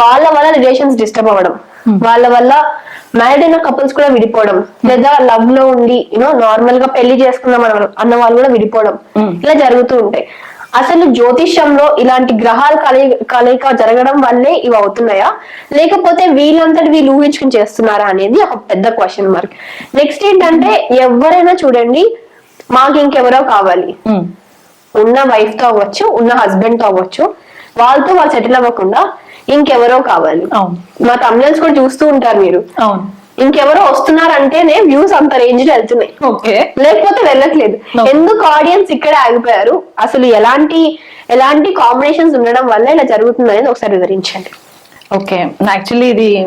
వాళ్ళ వల్ల relations disturb అవ్వడం. వాళ్ళ వల్ల మ్యారీడ్ అయిన కపుల్స్ కూడా విడిపోవడం. లేదా లవ్లో ఉండి యూనో నార్మల్గా పెళ్ళి చేసుకుందాం అన్న అన్న వాళ్ళు కూడా విడిపోవడం. ఇలా జరుగుతూ ఉంటాయి. అసలు జ్యోతిష్యంలో ఇలాంటి గ్రహాల కలయి కలయిక జరగడం వల్లే ఇవి అవుతున్నాయా? లేకపోతే వీళ్ళంతటి వీళ్ళు ఊహించుకుని చేస్తున్నారా అనేది ఒక పెద్ద క్వశ్చన్ మార్క్ నెక్స్ట్ ఏంటంటే ఎవరైనా చూడండి మాకు ఇంకెవరో కావాలి. ఉన్న వైఫ్తో అవ్వచ్చు ఉన్న హస్బెండ్తో అవ్వచ్చు వాళ్ళతో వాళ్ళు సెటిల్ అవ్వకుండా ఇంకెవరో కావాలి. మా తమిళన్స్ కూడా చూస్తూ ఉంటారు మీరు. అవును. ఇంకెవరో వస్తున్నారంటేనే వ్యూస్ అంత రేంజ్లో వెళ్తున్నాయి. ఓకే. లేకపోతే వెళ్ళట్లేదు. ఎందుకు ఆడియన్స్ ఇక్కడే ఆగిపోయారు? అసలు ఎలాంటి ఎలాంటి కాంబినేషన్స్ ఉండడం వల్ల ఇలా జరుగుతుంది అనేది ఒకసారి వివరించండి. ఓకే. యాక్చువల్లీ ఇది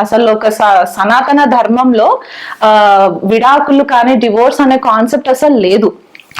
అసలు ఒక స- సనాతన ధర్మంలో ఆ విడాకులు కానీ డివోర్స్ అనే కాన్సెప్ట్ అసలు లేదు.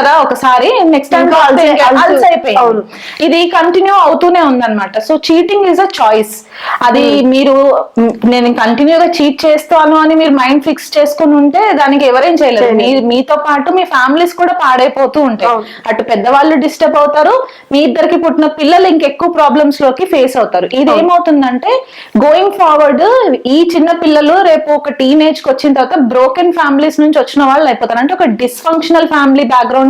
కదా ఒకసారి నెక్స్ట్ టైం అలసి-. అయిపోయింది ఇది కంటిన్యూ అవుతూనే ఉందన్నమాట. So cheating is a choice అది మీరు మ్, నేను కంటిన్యూగా చీట్ చేస్తాను అని మీరు మైండ్ ఫిక్స్ చేసుకుని ఉంటే దానికి ఎవరేం చేయలేరు. మీ మీతో పాటు మీ ఫ్యామిలీస్ కూడా పాడైపోతూ ఉంటాయి. అటు పెద్దవాళ్ళు డిస్టర్బ్ అవుతారు. మీ ఇద్దరికి పుట్టిన పిల్లలు ఇంకెక్కువ ప్రాబ్లమ్స్లోకి ఫేస్ అవుతారు. ఇది ఏమవుతుందంటే గోయింగ్ ఫార్వర్డ్ ఈ చిన్న పిల్లలు రేపు ఒక టీనేజ్కి వచ్చిన తర్వాత బ్రోకెన్ ఫ్యామిలీస్ నుంచి వచ్చిన వాళ్ళు అయిపోతారు. అంటే ఒక డిస్ఫంక్షనల్ ఫ్యామిలీ బ్యాక్గ్రౌండ్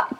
は。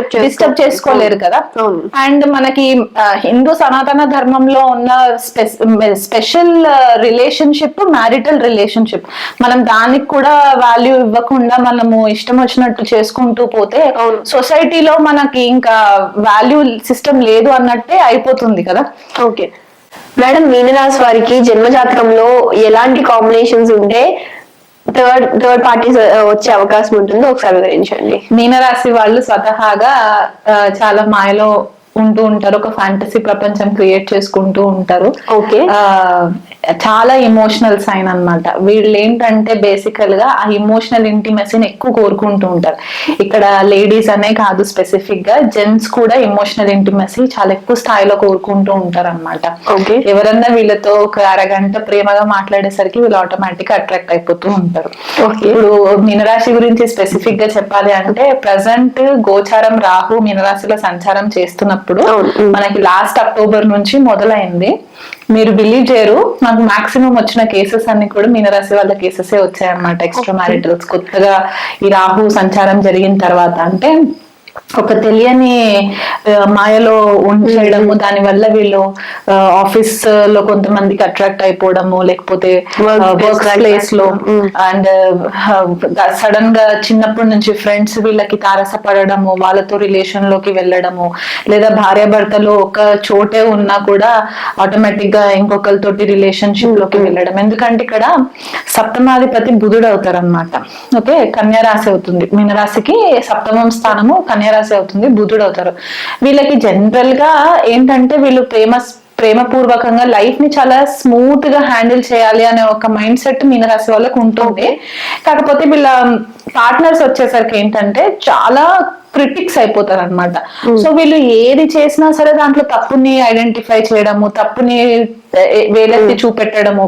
డిస్టర్బ్ చేసుకోలేరు కదా? అవును. అండ్ మనకి హిందూ సనాతన ధర్మంలో ఉన్న స్పెషల్ రిలేషన్షిప్ మ్యారిటల్ రిలేషన్షిప్. మనం దానికి కూడా వాల్యూ ఇవ్వకుండా మనము ఇష్టం వచ్చినట్టు చేసుకుంటూ పోతే. సొసైటీలో మనకి ఇంకా వాల్యూ సిస్టమ్ లేదు అన్నట్టే అయిపోతుంది కదా? ఓకే. మేడం మీనరాశి వారికి జన్మ జాతకంలో ఎలాంటి కాంబినేషన్స్ ఉంటే థర్డ్ థర్డ్ పార్టీస్ వచ్చే అవకాశం ఉంటుందో. ఒకసారి వివరించండి. మీనరాశి వాళ్ళు స్వతహాగా ఆ, చాలా మాయలో ఉంటూ ఉంటారు ఒక ఫ్యాంటసీ ప్రపంచం క్రియేట్ చేసుకుంటూ ఉంటారు. ఆ, చాలా ఇమోషనల్ సైన్ అన్నమాట వీళ్ళు ఏంటంటే బేసికల్గా ఆ ఇమోషనల్ ఇంటిమసీని ఎక్కువ కోరుకుంటూ ఉంటారు ఇక్కడ లేడీస్ అనే కాదు స్పెసిఫిక్గా జెంట్స్ కూడా ఇమోషనల్ ఇంటిమసీ చాలా ఎక్కువ స్థాయిలో కోరుకుంటూ ఉంటారు అనమాట. ఎవరన్నా వీళ్ళతో ఒక అరగంట ప్రేమగా మాట్లాడేసరికి వీళ్ళు ఆటోమేటిక్ అట్రాక్ట్ అయిపోతూ ఉంటారు. ఇప్పుడు మీనరాశి గురించి స్పెసిఫిక్గా చెప్పాలి అంటే ప్రజెంట్ గోచారం రాహు మీనరాశిలో సంచారం చేస్తున్నప్పుడు Mm. మనకి లాస్ట్ అక్టోబర్ నుంచి మొదలైంది. మీరు బిలీవ్ చేయరు. నాకు మాక్సిమం వచ్చిన కేసెస్ అన్ని కూడా మీనరాశి వాళ్ళ కేసెస్ వచ్చాయన్నమాట. ఎక్స్ట్రా మ్యారిటల్స్ కొత్తగా ఈ రాహు సంచారం జరిగిన తర్వాత అంటే ఒక తెలియని మాయలో ఉంచేయడము దాని వల్ల వీళ్ళు ఆఫీస్లో కొంతమందికి అట్రాక్ట్ అయిపోవడము లేకపోతే వర్క్ ప్లేస్లో. అండ్ సడన్గా చిన్నప్పటి నుంచి ఫ్రెండ్స్ వీళ్ళకి తారసపడడము వాళ్ళతో రిలేషన్లోకి వెళ్ళడము లేదా భార్యాభర్తలు ఒక చోటే ఉన్నా కూడా ఆటోమేటిక్గా ఇంకొకరితోటి రిలేషన్షిప్లోకి వెళ్ళడం. ఎందుకంటే ఇక్కడ సప్తమాధిపతి బుధుడు అవుతారు అనమాట ఓకే? కన్యా రాశి అవుతుంది. మీనరాశికి సప్తమం స్థానము కన్యా రాశి అవుతుంది బుధుడు అవుతారు వీళ్ళకి జనరల్గా ఏంటంటే వీళ్ళు ప్రేమ ప్రేమపూర్వకంగా లైఫ్ని చాలా స్మూత్గా హ్యాండిల్ చేయాలి అనే ఒక మైండ్ సెట్ మీనరాశి వాళ్ళకు ఉంటుంది కాకపోతే వీళ్ళ పార్ట్నర్స్ వచ్చేసరికి ఏంటంటే చాలా క్రిటిక్స్ అయిపోతారు అనమాట సో వీళ్ళు ఏది చేసినా సరే దాంట్లో తప్పుని ఐడెంటిఫై చేయడము తప్పుని వేలెత్తి చూపెట్టడము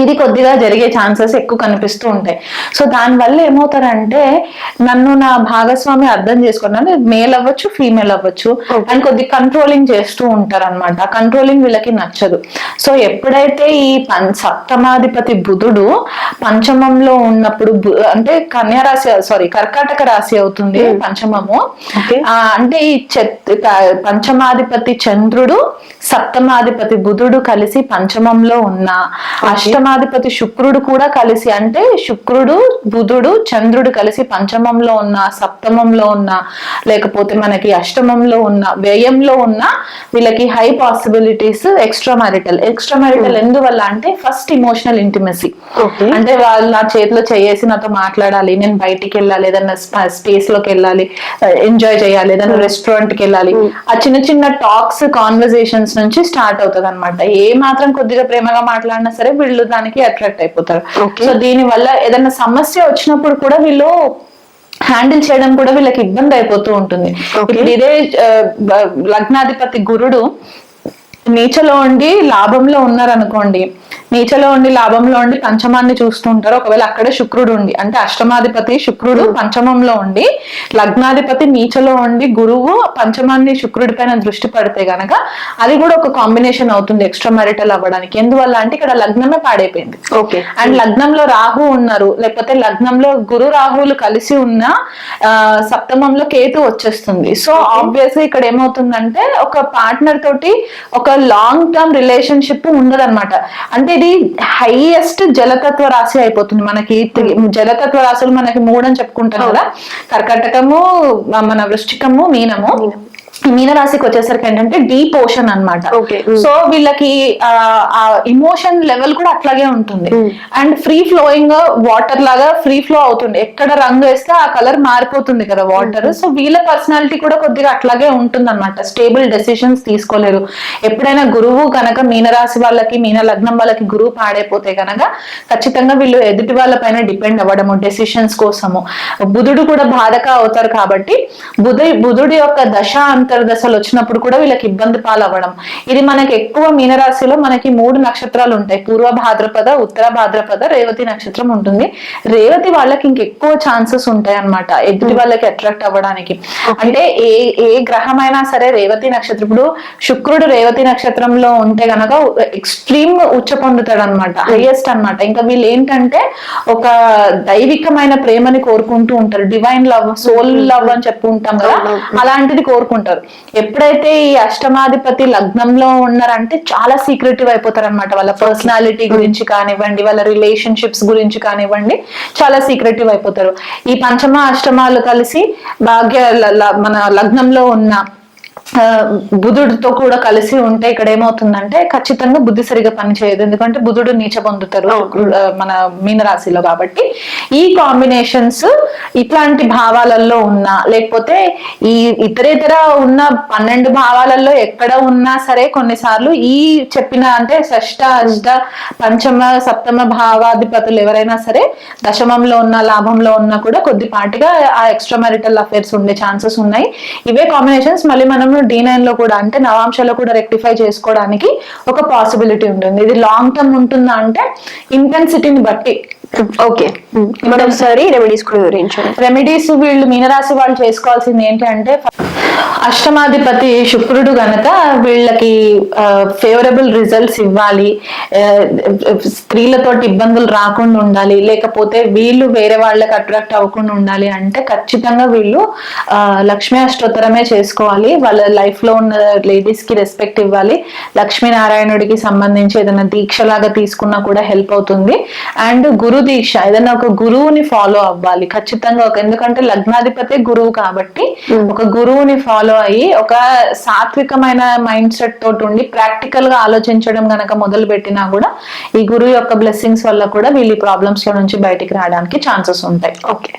ఇది కొద్దిగా జరిగే ఛాన్సెస్ ఎక్కువ కనిపిస్తూ ఉంటాయి. సో దాని వల్ల ఏమవుతారంటే నన్ను నా భాగస్వామి అర్థం చేసుకున్నాను మేల్ అవ్వచ్చు ఫీమేల్ అవ్వచ్చు అండ్ కొద్ది కంట్రోలింగ్ చేస్తూ ఉంటారు అనమాట కంట్రోలింగ్ వీళ్ళకి నచ్చదు. సో ఎప్పుడైతే ఈ పం సప్తమాధిపతి బుధుడు పంచమంలో ఉన్నప్పుడు అంటే కన్యా రాశి సారీ కర్కాటక రాశి అవుతుంది పంచమము. Okay. ఆ, అంటే ఈ పంచమాధిపతి చంద్రుడు సప్తమాధిపతి బుధుడు కలిసి పంచమంలో ఉన్న అష్టమాధిపతి శుక్రుడు కూడా కలిసి అంటే శుక్రుడు బుధుడు చంద్రుడు కలిసి పంచమంలో ఉన్న సప్తమంలో ఉన్న లేకపోతే మనకి అష్టమంలో ఉన్న వ్యయంలో ఉన్న వీళ్ళకి high possibilities extra marital. Extra marital ఎందువల్ల అంటే ఫస్ట్ ఇమోషనల్ ఇంటిమసీ. అంటే వాళ్ళు నా చేతిలో చేసి నాతో మాట్లాడాలి నేను బయటికి వెళ్ళాలి ఏదైనా స్పేస్లోకి వెళ్ళాలి ఎంజాయ్ చేయాలి ఏదైనా రెస్టారెంట్కి వెళ్ళాలి. ఆ చిన్న చిన్న టాక్స్ కాన్వర్సేషన్స్ నుంచి స్టార్ట్ అవుతుంది అనమాట ఏ మాత్రం కొద్దిగా ప్రేమగా మాట్లాడినా సరే వీళ్ళు దానికి అట్రాక్ట్ అయిపోతారు. సో దీని వల్ల ఏదైనా సమస్య వచ్చినప్పుడు కూడా వీళ్ళు హ్యాండిల్ చేయడం కూడా వీళ్ళకి ఇబ్బంది అయిపోతూ ఉంటుంది. ఇప్పుడు ఇదే లగ్నాధిపతి గురుడు నీచలో ఉండి లాభంలో ఉన్నారనుకోండి నీచలో ఉండి లాభంలో ఉండి పంచమాన్ని చూస్తుంటారు. ఒకవేళ అక్కడే శుక్రుడు ఉండి అంటే అష్టమాధిపతి శుక్రుడు పంచమంలో ఉండి లగ్నాధిపతి నీచలో ఉండి గురువు పంచమాన్ని శుక్రుడి పైన దృష్టి పడితే గనక అది కూడా ఒక కాంబినేషన్ అవుతుంది ఎక్స్ట్రా మ్యారిటల్ అవ్వడానికి. ఎందువల్ల అంటే ఇక్కడ లగ్నమే పాడైపోయింది. ఓకే. అండ్ లగ్నంలో రాహు ఉన్నారు. లేకపోతే లగ్నంలో గురు రాహువులు కలిసి ఉన్న ఆ, సప్తమంలో కేతు వచ్చేస్తుంది. సో ఆబ్వియస్ ఇక్కడ ఏమవుతుందంటే ఒక పార్ట్నర్ తోటి ఒక లాంగ్ టర్మ్ రిలేషన్షిప్ ఉండదన్నమాట. అంటే ఇది హైయెస్ట్ జలతత్వ రాశి అయిపోతుంది మనకి. త్రి- జలతత్వ రాశులు మనకి మూడు అని చెప్పుకుంటాం కదా. కర్కటకము మన వృశ్చికము మీనము. ఈ మీన రాశికి వచ్చేసరికి ఏంటంటే డీప్ ఓషన్ అన్నమాట. Okay. సో వీళ్ళకి ఆ ఇమోషన్ లెవెల్ కూడా అట్లాగే ఉంటుంది. అండ్ ఫ్రీ ఫ్లోయింగ్ వాటర్ లాగా ఫ్రీ ఫ్లో అవుతుంది. ఎక్కడ రంగు వేస్తే ఆ కలర్ మారిపోతుంది కదా వాటర్. సో వీళ్ళ పర్సనాలిటీ కూడా కొద్దిగా అట్లాగే ఉంటుంది అనమాట స్టేబుల్ డెసిషన్స్ తీసుకోలేరు. ఎప్పుడైనా గురువు కనుక మీనరాశి వాళ్ళకి మీన లగ్నం వాళ్ళకి గురువు పాడైపోతే కనుక ఖచ్చితంగా వీళ్ళు ఎదుటి వాళ్ళ పైన డిపెండ్ అవ్వడము డెసిషన్స్ కోసము. బుధుడు కూడా బాధక అవుతారు కాబట్టి బుధు బుధుడి యొక్క దశ అంతర్దశలు వచ్చినప్పుడు కూడా వీళ్ళకి ఇబ్బంది పాలవ్వడం. ఇది మనకి ఎక్కువ మీనరాశిలో మనకి మూడు నక్షత్రాలు ఉంటాయి. పూర్వ భాద్రపద ఉత్తర భాద్రపద రేవతి నక్షత్రం ఉంటుంది. రేవతి వాళ్ళకి ఇంకెక్కువ ఛాన్సెస్ ఉంటాయి అన్నమాట ఎదుటి వాళ్ళకి అట్రాక్ట్ అవ్వడానికి. అంటే ఏ ఏ గ్రహమైనా సరే రేవతి నక్షత్రం ఇప్పుడు శుక్రుడు రేవతి నక్షత్రంలో ఉంటే గనక ఎక్స్ట్రీమ్ ఉచ్చ పొందుతాడు అనమాట హైయెస్ట్ అన్నమాట. ఇంకా వీళ్ళు ఏంటంటే ఒక దైవికమైన ప్రేమని కోరుకుంటూ ఉంటారు. డివైన్ లవ్ సోల్ లవ్ అని చెప్పు ఉంటాం కదా. అలాంటిది కోరుకుంటారు. ఎప్పుడైతే ఈ అష్టమాధిపతి లగ్నంలో ఉన్నారంటే చాలా సీక్రెటివ్ అయిపోతారు అనమాట వాళ్ళ పర్సనాలిటీ గురించి కానివ్వండి వాళ్ళ రిలేషన్షిప్స్ గురించి కానివ్వండి చాలా సీక్రెటివ్ అయిపోతారు. ఈ పంచమ అష్టమాలు కలిసి భాగ్య మన లగ్నంలో ఉన్న బుధుడితో కూడా కలిసి ఉంటే ఇక్కడ ఏమవుతుందంటే ఖచ్చితంగా బుద్ధి సరిగా పనిచేయదు. ఎందుకంటే బుధుడు నీచ పొందుతారు మన మీనరాశిలో కాబట్టి. ఈ కాంబినేషన్స్ ఇట్లాంటి భావాలలో ఉన్నా లేకపోతే ఈ ఇతరేతర ఉన్న పన్నెండు భావాలలో ఎక్కడ ఉన్నా సరే కొన్నిసార్లు ఈ చెప్పిన అంటే షష్ట అష్ట పంచమ సప్తమ భావాధిపతులు ఎవరైనా సరే దశమంలో ఉన్న లాభంలో ఉన్నా కూడా కొద్దిపాటిగా ఆ ఎక్స్ట్రా మ్యారిటల్ అఫేర్స్ ఉండే ఛాన్సెస్ ఉన్నాయి. ఇవే కాంబినేషన్స్ మళ్ళీ మనం డి నైన్లో కూడా అంటే నవాంశలో కూడా రెక్టిఫై చేసుకోవడానికి ఒక పాసిబిలిటీ ఉంటుంది. ఇది లాంగ్ టర్మ్ ఉంటుందా అంటే ఇంటెన్సిటీని బట్టి ఓకే. మనం ఒకసారి రెమెడీస్ కూడా వివరించండి. రెమెడీస్ వీళ్ళు మీనరాశి వాళ్ళు చేసుకోవాల్సింది ఏంటి అంటే అష్టమాధిపతి శుక్రుడు గనక వీళ్ళకి ఫేవరబుల్ రిజల్ట్స్ ఇవ్వాలి. స్త్రీలతోటి ఇబ్బందులు రాకుండా ఉండాలి. లేకపోతే వీళ్ళు వేరే వాళ్ళకి అట్రాక్ట్ అవ్వకుండా ఉండాలి అంటే ఖచ్చితంగా వీళ్ళు లక్ష్మీ అష్టోత్తరమే చేసుకోవాలి. వాళ్ళ లైఫ్లో ఉన్న లేడీస్కి రెస్పెక్ట్ ఇవ్వాలి. లక్ష్మీనారాయణుడికి సంబంధించి ఏదైనా దీక్ష లాగా తీసుకున్నా కూడా హెల్ప్ అవుతుంది. అండ్ గురు దీక్ష ఏదైనా ఒక గురువుని ఫాలో అవ్వాలి. ఖచ్చితంగా ఒక ఎందుకంటే లగ్నాధిపతి గురువు కాబట్టి ఒక గురువుని ఫాలో అయ్యి ఒక సాత్వికమైన మైండ్ సెట్ తోటి ఉండి ప్రాక్టికల్గా ఆలోచించడం గనక మొదలు పెట్టినా కూడా ఈ గురువు యొక్క బ్లెస్సింగ్స్ వల్ల కూడా వీళ్ళు ప్రాబ్లమ్స్లో నుంచి బయటికి రావడానికి ఛాన్సెస్ ఉంటాయి. ఓకే